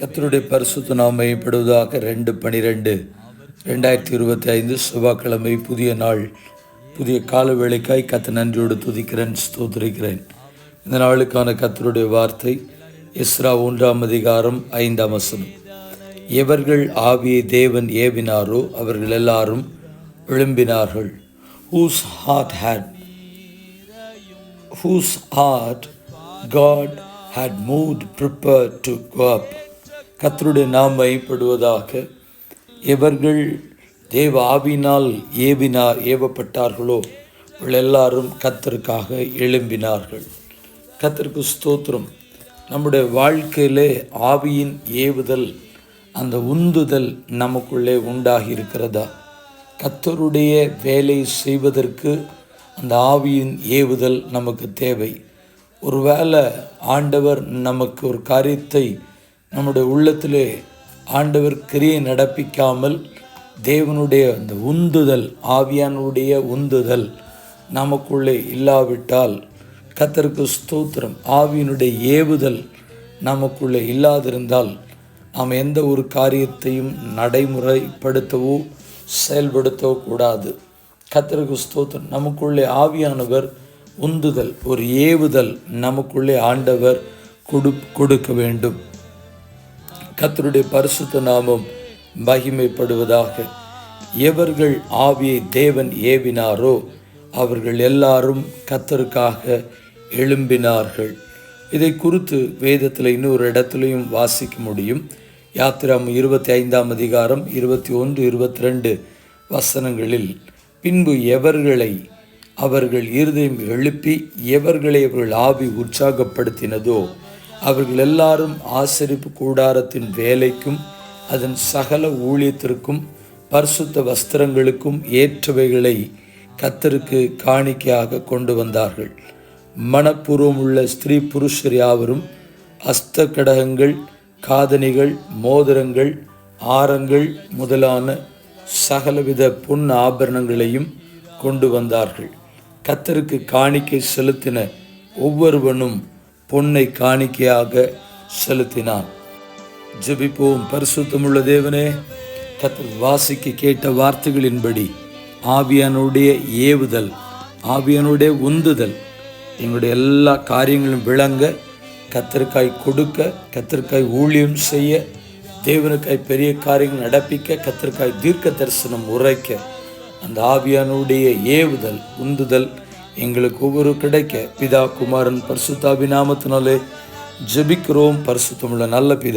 கத்தருடைய பரிசுத்த நாம் ரெண்டு பனிரெண்டு ரெண்டாயிரத்தி இருபத்தி ஐந்து செவ்வாய்க்கிழமை புதிய நாள். புதிய கால வேலைக்காய் கத்த நன்றியோடு துதிக்கிறேன் ஸ்தோத்திரிக்கிறேன். இந்த நாளுக்கான கத்தருடைய வார்த்தை இஸ்ரா ஒன்றாம் அதிகாரம் ஐந்தாம் வசனம். எவர்கள் ஆவியை தேவன் ஏவினாரோ அவர்கள் எல்லாரும் எழும்பினார்கள். Whose heart had whose heart God had moved prepare to go up கத்தருடைய நாம் மையப்படுவதாக எவர்கள் தேவ ஆவினால் ஏவினார் ஏவப்பட்டார்களோ அவர்கள் எல்லாரும் கத்தருக்காக எழும்பினார்கள். கத்தருக்கு ஸ்தோத்திரம். நம்முடைய வாழ்க்கையிலே ஆவியின் ஏவுதல் அந்த உந்துதல் நமக்குள்ளே உண்டாகி இருக்கிறதா கத்தருடைய வேலை செய்வதற்கு அந்த ஆவியின் ஏவுதல் நமக்கு தேவை. ஒருவேளை ஆண்டவர் நமக்கு ஒரு காரியத்தை நம்முடைய உள்ளத்திலே ஆண்டவர் கிரியை நடப்பிக்காமல் தேவனுடைய அந்த உந்துதல் ஆவியானுடைய உந்துதல் நமக்குள்ளே இல்லாவிட்டால் கத்தருக்கு ஸ்தோத்திரம். ஆவியினுடைய ஏவுதல் நமக்குள்ளே இல்லாதிருந்தால் நாம் எந்த ஒரு காரியத்தையும் நடைமுறைப்படுத்தவோ செயல்படுத்தவோ கூடாது. கத்தருக்கு ஸ்தோத்திரம். நமக்குள்ளே ஆவியானவர் உந்துதல் ஒரு ஏவுதல் நமக்குள்ளே ஆண்டவர் கொடு கொடுக்க வேண்டும். கத்தருடைய பரிசுத்த நாமம் மகிமைப்படுவதாக. எவர்கள் ஆவியை தேவன் ஏவினாரோ அவர்கள் எல்லாரும் கத்தருக்காக எழும்பினார்கள். இதை குறித்து வேதத்தில் இன்னொரு இடத்துலையும் வாசிக்க முடியும். யாத்திராம் இருபத்தி ஐந்தாம் அதிகாரம் இருபத்தி ஒன்று இருபத்தி ரெண்டு வசனங்களில் பின்பு எவர்களை அவர்கள் இருதயம் எழுப்பி எவர்களை அவர்கள் ஆவி உற்சாகப்படுத்தினதோ அவர்கள் எல்லாரும் ஆசரிப்பு கூடாரத்தின் வேலைக்கும் அதன் சகல ஊழியத்திற்கும் பரிசுத்த வஸ்திரங்களுக்கும் ஏற்றவைகளை கத்தருக்கு காணிக்கையாக கொண்டு வந்தார்கள். மனப்பூர்வம் உள்ள ஸ்திரீ புருஷர் யாவரும் அஸ்த கடகங்கள் காதணிகள் மோதிரங்கள் ஆரங்கள் முதலான சகலவித பொன் ஆபரணங்களையும் கொண்டு வந்தார்கள். கத்தருக்கு காணிக்கை செலுத்தின ஒவ்வொருவனும் பொன்னை காணிக்கையாக செலுத்தினான். ஜெபிப்போம் பரிசுத்தமுள்ள தேவனே கத்தர் வாசிக்க கேட்ட வார்த்தைகளின்படி ஆவியானுடைய ஏவுதல் ஆவியானுடைய உந்துதல் எங்களுடைய எல்லா காரியங்களும் விளங்க கத்தருக்காய் கொடுக்க கத்தருக்காய் ஊழியம் செய்ய தேவனுக்காய் பெரிய காரியங்கள் நடப்பிக்க கத்தருக்காய் தீர்க்க தரிசனம் உரைக்க அந்த ஆவியானுடைய ஏவுதல் உந்துதல் எங்களுக்கு ஒவ்வொரு கிடைக்க பிதா குமாரன் பரிசுத்தாபி நாமத்தினாலே ஜெபிக்கிறோம். பரிசுத்தமுள்ள நல்ல பிதா.